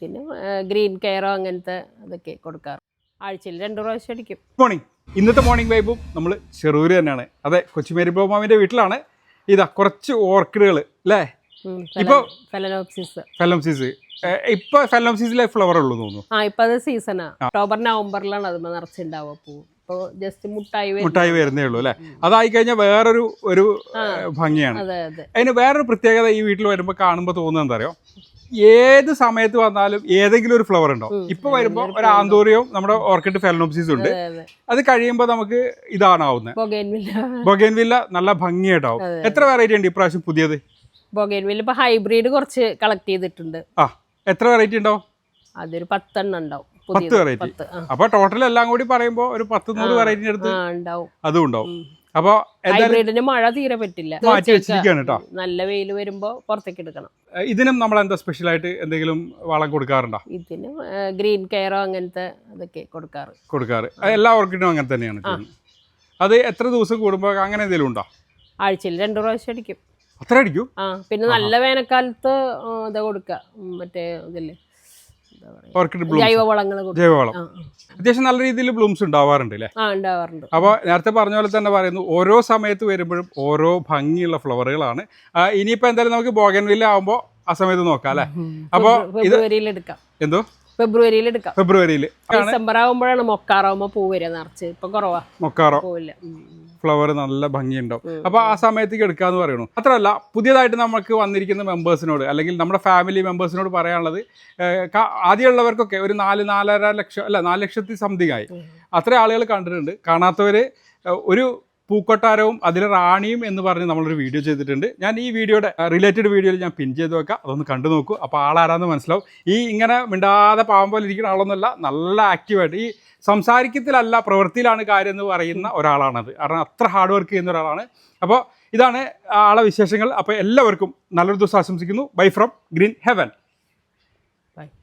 പിന്നെ ഗ്രീൻ കെയറോ അങ്ങനത്തെ അതൊക്കെ കൊടുക്കാറ്. ആഴ്ചയിൽ രണ്ട് പ്രാവശ്യം അടിക്കും. മോർണിംഗ് ഇന്നത്തെ മോർണിംഗ് വൈബും നമ്മൾ ചെറൂര് തന്നെയാണ്. അതെ കൊച്ചുമേരി ബ്രോമാവിന്റെ വീട്ടിലാണ്. ഇതാ കുറച്ച് ഓർക്കിഡുകൾ അല്ലേ? ഇപ്പൊ- ഫെലനോപ്സിസ് ഇപ്പൊ ഫെലംസീസിലെ ഫ്ലവർ ഉള്ളൂ തോന്നുന്നു. ആ ഇപ്പൊ അത് സീസണാ ഒക്ടോബർ നവംബറിലാണ് അത് നിറച്ചുണ്ടാവുക പൂ. ഇപ്പൊ ജസ്റ്റ് മുട്ടായി മുട്ടായി വരുന്നേ ഉള്ളൂ അല്ലേ? അതായി കഴിഞ്ഞാൽ വേറൊരു ഒരു ഭംഗിയാണ്. അതെ അതെ. അതിന് വേറൊരു പ്രത്യേകത ഈ വീട്ടിൽ വരുമ്പോൾ കാണുമ്പോൾ തോന്നുന്നത് എന്താ അറിയോ? ഏത് സമയത്ത് വന്നാലും ഏതെങ്കിലും ഒരു ഫ്ലവർ ഉണ്ടാവും ഇപ്പൊ വരുമ്പോ ഒരു ആന്തോറിയോ നമ്മുടെ ഓർക്കിഡ് ഫെലനോപ്സിസും ഉണ്ട്. അതെ കഴിയുമ്പോൾ നമുക്ക് ഇതാണാവുന്നത് ബൊഗേൻവില്ല ബൊഗേൻവില്ല നല്ല ഭംഗിയായിട്ടാവും. എത്ര വെറൈറ്റി ഉണ്ട് ഇപ്രാവശ്യം പുതിയത്? ബൊഗേൻവില്ല ഇപ്പൊ ഹൈബ്രിഡ് കുറച്ച് കളക്ട് ചെയ്തിട്ടുണ്ട്. ആ എത്ര വെറൈറ്റി ഉണ്ടാവും? അതൊരു പത്തെണ്ണം ഉണ്ടാവും. പത്ത് വെറൈറ്റി അപ്പൊ ടോട്ടൽ എല്ലാം കൂടി പറയുമ്പോൾ ഒരു പത്ത് നൂറ് വെറൈറ്റി അടുത്ത് അതും ഉണ്ടാവും. അപ്പോൾ ഹൈബ്രിഡിന് മഴ തീരെ പറ്റില്ല. മാറ്റി വെച്ചിരിക്കുകയാണ് കേട്ടോ നല്ല വെയിൽ വരുമ്പോ പുറത്തേക്ക് എടുക്കണം. ഇതിനും നമ്മൾ എന്താ സ്പെഷ്യൽ ആയിട്ട് എന്തെങ്കിലും വളം കൊടുക്കാറുണ്ടോ? ഇതിന് ഗ്രീൻ കെയറോ അങ്ങനത്തെ അതൊക്കെ കൊടുക്കാറ്. കൊടുക്കാറ്. എല്ലാ ഓർക്കിഡും അങ്ങനെ തന്നെയാണ് അത് എത്ര ദിവസം കൂടുമ്പോൾ അങ്ങനെ എന്തെങ്കിലും ഉണ്ടോ? ആഴ്ചയിൽ രണ്ട് പ്രാവശ്യം അടിക്കും. അത്ര അടിക്കും ആ പിന്നെ നല്ല വേനൽക്കാലത്ത് ഇതാ കൊടുക്കുക മറ്റേ ഇതില്ലേ? ഓർക്കിഡ് ജൈവവളങ്ങൾ ജൈവവളം അത്യാവശ്യം നല്ല രീതിയിൽ ബ്ലൂംസ് ഉണ്ടാവാറുണ്ട് അല്ലേ? ആ ഉണ്ടാവാറുണ്ട്. അപ്പോൾ നേരത്തെ പറഞ്ഞ പോലെ തന്നെ പറയുന്നു ഓരോ സമയത്ത് വരുമ്പോഴും ഓരോ ഭംഗിയുള്ള ഫ്ലവറുകളാണ് ഇനിയിപ്പോൾ എന്തായാലും നമുക്ക് ബോഗൻവില്ല ആകുമ്പോൾ ആ സമയത്ത് നോക്കാം അല്ലേ? അപ്പോൾ ഇത് എന്തോ? ഫെബ്രുവരിയിൽ എടുക്കാം. ഫെബ്രുവരിയിൽ. ഡിസംബർ ആകുമ്പോഴാണ് മൊക്കാറാവുമ്പോ പൂ വരിക നിറച്ച്. ഇപ്പൊ കുറവാ. മൊക്കാറോ. പോവില്ല. ഫ്ലവർ നല്ല ഭംഗിയുണ്ടാവും. അപ്പോൾ ആ സമയത്തേക്ക് എടുക്കാന്ന് പറയുന്നു. അത്രല്ല പുതിയതായിട്ട് നമുക്ക് വന്നിരിക്കുന്ന മെമ്പേഴ്സിനോട് അല്ലെങ്കിൽ നമ്മുടെ ഫാമിലി മെമ്പേഴ്സിനോട് പറയാനുള്ളത് ആദ്യമുള്ളവർക്കൊക്കെ ഒരു നാല് നാലര ലക്ഷം അല്ല നാല് ലക്ഷത്തി സംതിങ് ആയി. അത്ര ആളുകൾ കണ്ടിട്ടുണ്ട്. കാണാത്തവർ ഒരു പൂക്കൊട്ടാരവും അതിൽ റാണിയും എന്ന് പറഞ്ഞ് നമ്മളൊരു വീഡിയോ ചെയ്തിട്ടുണ്ട്. ഞാൻ ഈ വീഡിയോയുടെ റിലേറ്റഡ് വീഡിയോയിൽ ഞാൻ പിൻ ചെയ്ത് വെക്കാം. അതൊന്ന് കണ്ടു നോക്കൂ. അപ്പോൾ ആളാരാന്ന് മനസ്സിലാവും. ഈ ഇങ്ങനെ മിണ്ടാതെ പാവം പോലെ ഇരിക്കുന്ന ആളൊന്നുമല്ല നല്ല ആക്റ്റീവായിട്ട് ഈ സംസാരിക്കത്തിലല്ല പ്രവൃത്തിയിലാണ് കാര്യം എന്ന് പറയുന്ന ഒരാളാണത്. കാരണം അത്ര ഹാർഡ് വർക്ക് ചെയ്യുന്ന ഒരാളാണ്. അപ്പോൾ ഇതാണ് ആളെ വിശേഷങ്ങൾ. അപ്പോൾ എല്ലാവർക്കും നല്ലൊരു ദിവസം ആശംസിക്കുന്നു. Bye from green heaven